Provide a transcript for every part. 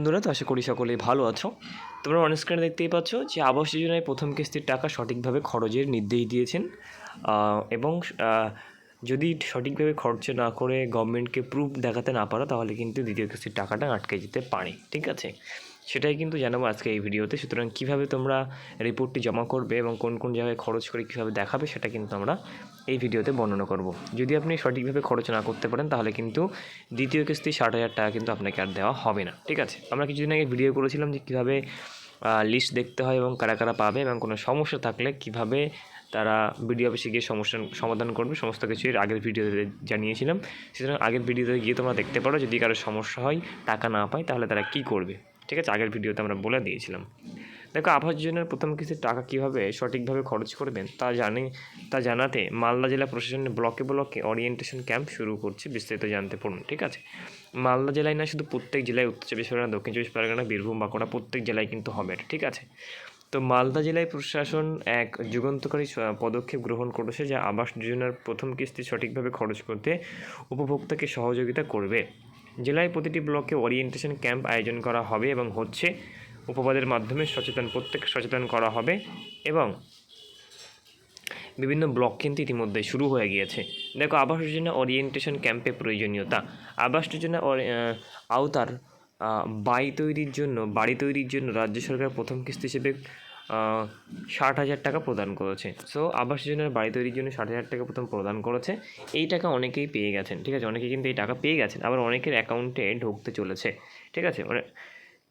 বন্ধুরা, তো আশা করি সকলেই ভালো আছো। তোমরা অন স্ক্রিনে দেখতেই পাচ্ছ যে আবাস যোজনায় প্রথম কিস্তির টাকা সঠিকভাবে খরচের নির্দেশ দিয়েছেন। এবং যদি সঠিকভাবে খরচ না করে গভর্নমেন্টকে প্রুফ দেখাতে না পারো, তাহলে কিন্তু দ্বিতীয় কিস্তির টাকাটা আটকে যেতে পারে, ঠিক আছে? সেটাই কিন্তু জানাব আজকে এই ভিডিওতে। সুতরাং কীভাবে তোমরা রিপোর্টটি জমা করবে এবং কোন কোন জায়গায় খরচ করে কীভাবে দেখাবে সেটা কিন্তু আমরা এই ভিডিওতে বর্ণনা করব। যদি আপনি সঠিকভাবে খরচ না করতে পারেন, তাহলে কিন্তু দ্বিতীয় কিস্তি ষাট হাজার টাকা কিন্তু আপনাকে আর দেওয়া হবে না। ঠিক আছে? আমরা কিছুদিন আগে ভিডিও করেছিলাম যে কীভাবে লিস্ট দেখতে হয় এবং কারা কারা পাবে এবং কোনো সমস্যা থাকলে কীভাবে তারা বিডিও অফিসে গিয়ে সমস্যার সমাধান করবে, সমস্ত কিছু এর আগের ভিডিওতে জানিয়েছিলাম। সুতরাং আগের ভিডিওতে গিয়ে তোমরা দেখতে পারো, যদি কারও সমস্যা হয়, টাকা না পায়, তাহলে তারা কী করবে? ঠিক আছে? আগের ভিডিওতে আমরা বলে দিয়েছিলাম। দেখো আবাস যোজনার প্রথম কিস্তির টাকা কীভাবে সঠিকভাবে খরচ করবেন তা জানে, তা জানাতে মালদা জেলা প্রশাসনের ব্লকে ব্লকে ওরিয়েন্টেশন ক্যাম্প শুরু করছে, বিস্তারিত জানতে পারুন ঠিক আছে? মালদা জেলায় না শুধু প্রত্যেক জেলায় উত্তর চব্বিশ পরগনা, দক্ষিণ চব্বিশ পরগনা, বীরভূম, বাঁকুড়া প্রত্যেক জেলায় কিন্তু হবে, ঠিক আছে? তো মালদা জেলায় প্রশাসন এক যুগান্তকারী পদক্ষেপ গ্রহণ করেছে যা আবাস যোজনার প্রথম কিস্তি সঠিকভাবে খরচ করতে উপভোক্তাকে সহযোগিতা করবে। জেলায় প্রতিটি ব্লকে ওরিয়েন্টেশন ক্যাম্প আয়োজন করা হবে এবং হচ্ছে উপবাদের মাধ্যমে সচেতন প্রত্যেক সচেতন করা হবে এবং বিভিন্ন ব্লক কিন্তু ইতিমধ্যে শুরু হয়ে গিয়েছে। দেখো, আবাস যোজনা ওরিয়েন্টেশন ক্যাম্পে প্রয়োজনীয়তা। আবাস যোজনা আওতার বাড়ি তৈরির জন্য, বাড়ি তৈরির জন্য রাজ্য সরকার প্রথম কিস্তি হিসেবে ষাট হাজার টাকা প্রদান করেছে। সো আবাস যোজনার বাড়ি তৈরির জন্য ষাট হাজার টাকা প্রথম প্রদান করেছে। এই টাকা অনেকেই পেয়ে গেছেন, ঠিক আছে? অনেকে কিন্তু এই টাকা পেয়ে গেছেন, আবার অনেকের অ্যাকাউন্টে ঢুকতে চলেছে, ঠিক আছে? মানে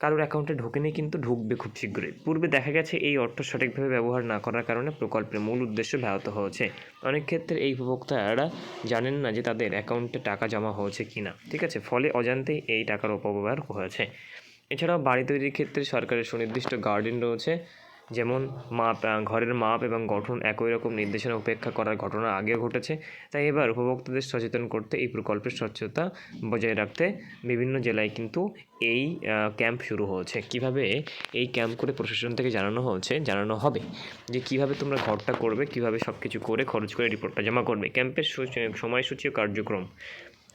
কারোর অ্যাকাউন্টে ঢোকেনি কিন্তু ঢুকবে খুব শীঘ্রই। পূর্বে দেখা গেছে এই অর্থ সঠিকভাবে ব্যবহার না করার কারণে প্রকল্পের মূল উদ্দেশ্য ব্যাহত হয়েছে। অনেক ক্ষেত্রে এই উপভোক্তারা জানেন না যে তাদের অ্যাকাউন্টে টাকা জমা হয়েছে কি না ঠিক আছে? ফলে অজান্তেই এই টাকার অপব্যবহার হয়েছে। এছাড়াও বাড়ি তৈরির ক্ষেত্রে সরকারের সুনির্দিষ্ট গার্ডেন রয়েছে। যেমন মাপ ঘরের মাপ এবং গঠন একই রকম নির্দেশনা উপেক্ষা করার ঘটনা আগেও ঘটেছে। তাই এবার উপভোক্তাদের সচেতন করতে এই প্রকল্পের স্বচ্ছতা বজায় রাখতে বিভিন্ন জেলায় কিন্তু এই ক্যাম্প শুরু হয়েছে। কীভাবে এই ক্যাম্প করে প্রশাসন থেকে জানানো হয়েছে, জানানো হবে যে কীভাবে তোমরা ঘরটা করবে, কীভাবে সব কিছু করে খরচ করে রিপোর্টটা জমা করবে। ক্যাম্পের সূচ- সময়সূচি ও কার্যক্রম।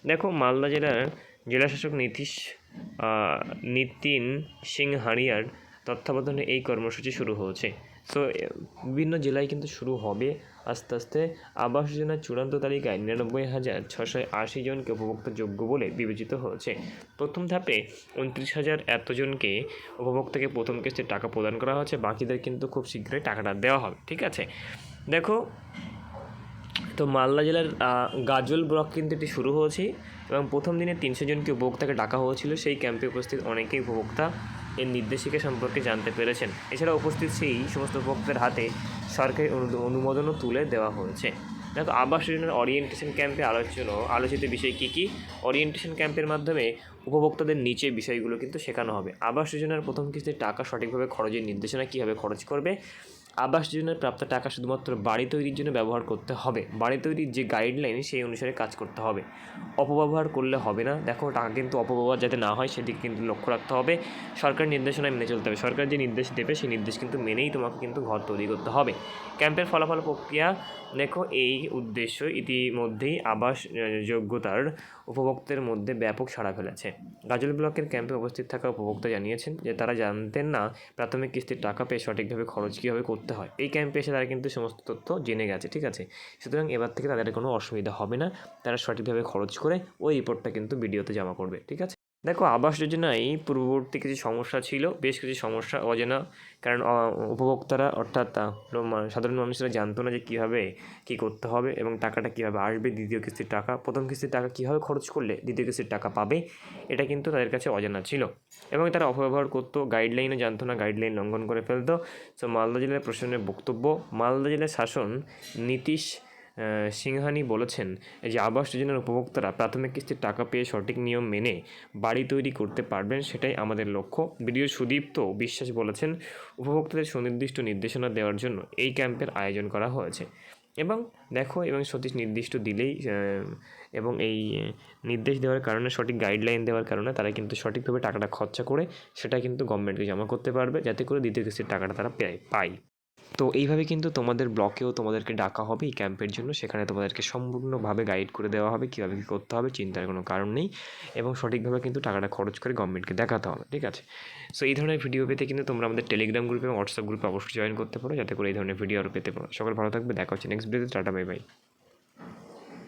দেখো, মালদা জেলার জেলাশাসক নীতিশ নিতিন সিং হারিয়ার তত্ত্বাবধানে এই কর্মসূচি শুরু হয়েছে। সো বিভিন্ন জেলায় কিন্তু শুরু হবে। আস্তে আস্তে আবাস যোজনার চূড়ান্ত তালিকায় নিরানব্বই হাজার ছশো আশি জনকে উপভোক্তা যোগ্য বলে বিবেচিত হয়েছে। প্রথম ধাপে উনত্রিশ হাজার এতজনকে উপভোক্তাকে প্রথম কিস্তির টাকা প্রদান করা হয়েছে। বাকিদের কিন্তু খুব শীঘ্রই টাকাটা দেওয়া হবে, ঠিক আছে? দেখো, তো মালদা জেলার গাজল ব্লক কিন্তু এটি শুরু হয়েছে এবং প্রথম দিনে তিনশো জনকে উপভোক্তাকে ডাকা হয়েছিল। সেই ক্যাম্পে উপস্থিত অনেকেই উপভোক্তা এর নির্দেশিকা সম্পর্কে জানতে পেরেছেন। এছাড়া উপস্থিত সেই সমস্ত ভক্তদের হাতে সরকারি অনু- অনুমোদনও তুলে দেওয়া হয়েছে। দেখো, আবাস যোজনার অরিয়েন্টেশন ক্যাম্পে আলোচনা, আলোচিত বিষয় কী কী? অরিয়েন্টেশন ক্যাম্পের মাধ্যমে উপভোক্তাদের নিচে বিষয়গুলো কিন্তু শেখানো হবে। আবাস যোজনার প্রথম কিস্তির টাকা সঠিকভাবে খরচের নির্দেশনা কীভাবে খরচ করবে? আবাস যোজনার প্রাপ্ত টাকা শুধুমাত্র বাড়ি তৈরির জন্য ব্যবহার করতে হবে। বাড়ি তৈরির যে গাইডলাইন সেই অনুসারে কাজ করতে হবে। অপব্যবহার করলে হবে না। দেখো, টাকা কিন্তু অপব্যবহার যাতে না হয়, সেদিকে কিন্তু লক্ষ্য রাখতে হবে। সরকার নির্দেশনা মেনে চলতে হবে। সরকার যে নির্দেশ দেবে, সেই নির্দেশ কিন্তু মেনেই তোমাকে কিন্তু ঘর তৈরি করতে হবে। ক্যাম্পের ফলাফল প্রক্রিয়া, দেখো, এই উদ্দেশ্য ইতিমধ্যেই আবাস যোগ্যতার উপভোক্তার মধ্যে ব্যাপক সাড়া ফেলেছে। গাজল ব্লকের ক্যাম্পে উপস্থিত থাকা উপভোক্তা জানিয়েছেন যে, তারা জানতেন না প্রাথমিক কিস্তির টাকা পেয়ে সঠিকভাবে খরচ কীভাবে করতে হয়। এই ক্যাম্পে এসে তারা কিন্তু সমস্ত তথ্য জেনে গেছে, ঠিক আছে? সুতরাং এবার থেকে তাদের কোনো অসুবিধা হবে না। তারা সঠিকভাবে খরচ করে ওই রিপোর্টটা কিন্তু ভিডিওতে জমা করবে, ঠিক আছে? দেখো, আবাস যোজনায় পূর্ববর্তী কিছু সমস্যা ছিল, বেশ কিছু সমস্যা অজানা। কারণ উপভোক্তারা অর্থাৎ সাধারণ মানুষরা জানতো না যে কীভাবে কী করতে হবে এবং টাকাটা কীভাবে আসবে, দ্বিতীয় কিস্তির টাকা, প্রথম কিস্তির টাকা কীভাবে খরচ করলে দ্বিতীয় কিস্তির টাকা পাবে, এটা কিন্তু তাদের কাছে অজানা ছিল। এবং তারা অপব্যবহার করতো গাইডলাইনও জানতো না গাইডলাইন লঙ্ঘন করে ফেলতো। সো মালদা জেলার প্রশাসনের বক্তব্য, মালদা জেলার শাসন নীতিশ সিংহানি বলেছেন যে আবাস যোজনার উপভোক্তারা প্রাথমিক কিস্তির টাকা পেয়ে সঠিক নিয়ম মেনে বাড়ি তৈরি করতে পারবেন, সেটাই আমাদের লক্ষ্য। বিডিও সুদীপ্ত বিশ্বাস বলেছেন, উপভোক্তাদের সুনির্দিষ্ট নির্দেশনা দেওয়ার জন্য এই ক্যাম্পের আয়োজন করা হয়েছে। এবং দেখো, এবং সতীশ নির্দিষ্ট দিলেই এবং এই নির্দেশ দেওয়ার কারণে, সঠিক গাইডলাইন দেওয়ার কারণে তারা কিন্তু সঠিকভাবে টাকাটা খরচা করে সেটা কিন্তু গভর্নমেন্টকে জমা করতে পারবে, যাতে করে দ্বিতীয় কিস্তির টাকাটা তারা পায় পায়। তো এইভাবে কিন্তু তোমাদের ব্লকেও তোমাদেরকে ডাকা হবে এই ক্যাম্পের জন্য। সেখানে তোমাদেরকে সম্পূর্ণভাবে গাইড করে দেওয়া হবে, কীভাবে কী করতে হবে, চিন্তার কোনো কারণ নেই এবং সঠিকভাবে কিন্তু টাকাটা খরচ করে গভর্নমেন্টকে দেখাতে হবে, ঠিক আছে? সো এই ধরনের ভিডিও পেতে কিন্তু তোমরা আমাদের টেলিগ্রাম গ্রুপে এবং হোয়াটসঅ্যাপ গ্রুপে অবশ্যই জয়েন করতে পারো। যাতে করে এই ধরনের ভিডিও আরও পেতে পারো। সকল ভালো থাকবে, দেখা হচ্ছে নেক্সট ভিডিওতে টাটা বাই বাই